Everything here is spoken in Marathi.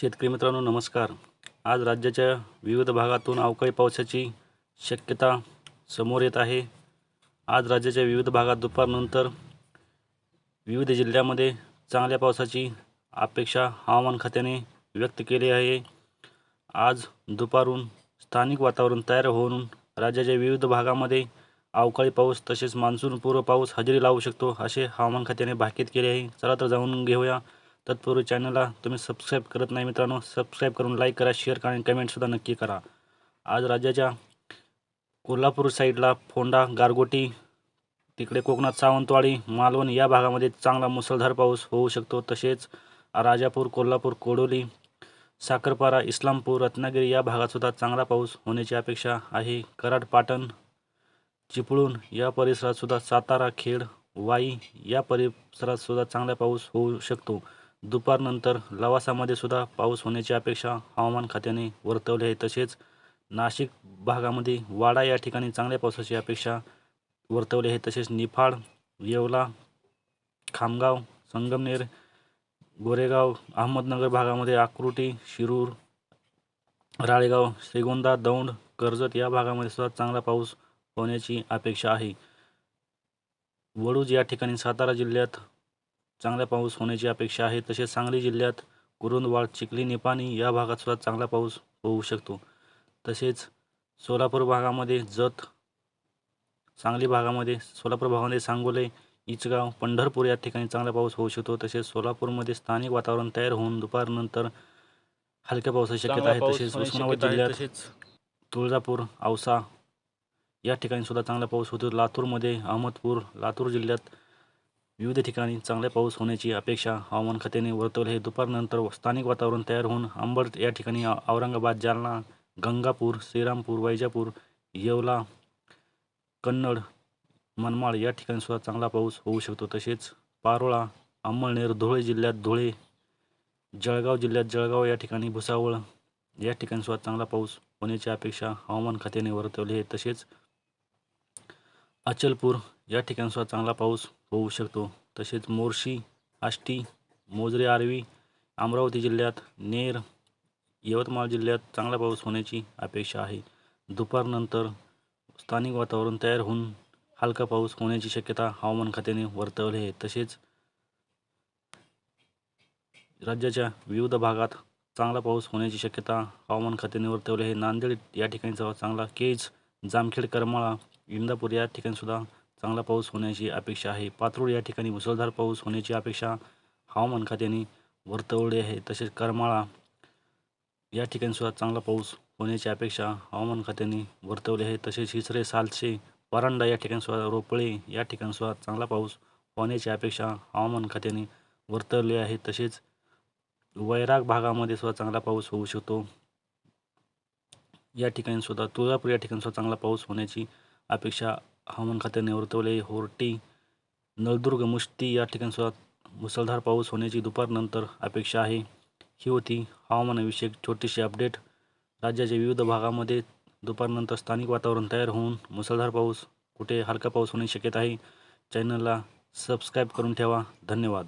शेतकरी मित्रांनो नमस्कार. आज राज्याच्या विविध भागातून अवकाळी पावसाची शक्यता समोर येत आहे. आज राज्याच्या विविध भागात दुपारनंतर विविध जिल्ह्यामध्ये चांगल्या पावसाची अपेक्षा हवामान खात्याने व्यक्त केली आहे. आज दुपारून स्थानिक वातावरण तयार होऊन राज्याच्या विविध भागामध्ये अवकाळी पाऊस तसेच मान्सूनपूर्व पाऊस हजेरी लावू शकतो असे हवामान खात्याने भाकीत केले आहे. चला तर जाऊन घेऊया तत्पूर्वी चॅनलला तुम्ही सबस्क्राईब करत नाही मित्रांनो सबस्क्राईब करून लाईक करा शेअर करा आणि कमेंटसुद्धा नक्की करा. आज राज्याच्या कोल्हापूर साईडला फोंडा गारगोटी तिकडे कोकणात सावंतवाडी मालवण या भागामध्ये चांगला मुसळधार पाऊस होऊ शकतो. तसेच राजापूर कोल्हापूर कोडोली साखरपारा इस्लामपूर रत्नागिरी या भागातसुद्धा चांगला पाऊस होण्याची अपेक्षा आहे. कराड पाटण चिपळूण या परिसरातसुद्धा सातारा खेड वाई या परिसरातसुद्धा चांगला पाऊस होऊ शकतो. दुपारनंतर लवासामध्ये सुद्धा पाऊस होण्याची अपेक्षा हवामान खात्याने वर्तवली आहे. तसेच नाशिक भागामध्ये वाडा या ठिकाणी चांगल्या पावसाची अपेक्षा वर्तवली आहे. तसेच निफाड येवला खामगाव संगमनेर गोरेगाव अहमदनगर भागामध्ये आकृटी शिरूर राळेगाव श्रीगोंदा दौंड कर्जत या भागामध्ये सुद्धा चांगला पाऊस होण्याची अपेक्षा आहे. वडूज या ठिकाणी सातारा जिल्ह्यात चांगला पाऊस होण्याची अपेक्षा आहे. तसेच सांगली जिल्ह्यात कुरुंदवाड चिखली निपाणी या भागात सुद्धा चांगला पाऊस होऊ शकतो. तसेच सोलापूर भागामध्ये जत सांगली भागामध्ये सोलापूर भागामध्ये सांगोले इचगाव पंढरपूर या ठिकाणी चांगला पाऊस होऊ शकतो. तसेच सोलापूरमध्ये स्थानिक वातावरण तयार होऊन दुपारनंतर हलक्या पावसाची शक्यता आहे. तसेच उस्मानाबाद जिल्ह्यात तसेच तुळजापूर औसा या ठिकाणी सुद्धा चांगला पाऊस होतो. लातूरमध्ये अहमदपूर लातूर जिल्ह्यात विविध ठिकाणी चांगला पाऊस होण्याची अपेक्षा हवामान खात्याने वर्तवली हे दुपारनंतर स्थानिक वातावरण तयार होऊन अंबड या ठिकाणी औरंगाबाद जालना गंगापूर श्रीरामपूर वैजापूर येवला कन्नड मनमाड या ठिकाणी सुद्धा चांगला पाऊस होऊ शकतो. तसेच पारोळा अंमळनेर धुळे जिल्ह्यात धुळे जळगाव जिल्ह्यात जळगाव या ठिकाणी भुसावळ या ठिकाणी सुद्धा चांगला पाऊस होण्याची अपेक्षा हवामान खात्याने वर्तवली आहे. तसेच अचलपूर या ठिकाणसुद्धा चांगला पाऊस होऊ शकतो. तसेच मोर्शी आष्टी मोजरे आर्वी अमरावती जिल्ह्यात नेर यवतमाळ जिल्ह्यात चांगला पाऊस होण्याची अपेक्षा आहे. दुपारनंतर स्थानिक वातावरण तयार होऊन हलका पाऊस होण्याची शक्यता हवामान खात्याने वर्तवली आहे. तसेच राज्याच्या विविध भागात चांगला पाऊस होण्याची शक्यता हवामान खात्याने वर्तवली आहे. नांदेड या ठिकाणीचा चांगला केज जामखेड करमाळा इंदापूर या ठिकाणीसुद्धा चांगला पाऊस होण्याची अपेक्षा आहे. पात्रोड या ठिकाणी मुसळधार पाऊस होण्याची अपेक्षा हवामान खात्याने वर्तवली आहे. तसेच करमाळा या ठिकाणी सुद्धा चांगला पाऊस होण्याची अपेक्षा हवामान खात्याने वर्तवली आहे. तसेच हिसरे सालसे परांडा या ठिकाणी सुद्धा रोपळे या ठिकाणी सुद्धा चांगला पाऊस होण्याची अपेक्षा हवामान खात्याने वर्तवली आहे. तसेच वैराग भागामध्ये सुद्धा चांगला पाऊस होऊ शकतो. या ठिकाणी सुद्धा तुळजापूर या ठिकाणी सुद्धा चांगला पाऊस होण्याची अपेक्षा हवामान खात्याने वर्तवले होर्टी नळदुर्ग मुष्टी या ठिकाणी सुद्धा मुसळधार पाऊस होण्याची दुपारनंतर अपेक्षा आहे. ही होती हवामानाविषयक छोटीशी अपडेट. राज्याच्या विविध भागामध्ये दुपारनंतर स्थानिक वातावरण तयार होऊन मुसळधार पाऊस कुठे हलका पाऊस होण्याची शक्यता आहे चॅनलला सबस्क्राईब करून ठेवा. धन्यवाद.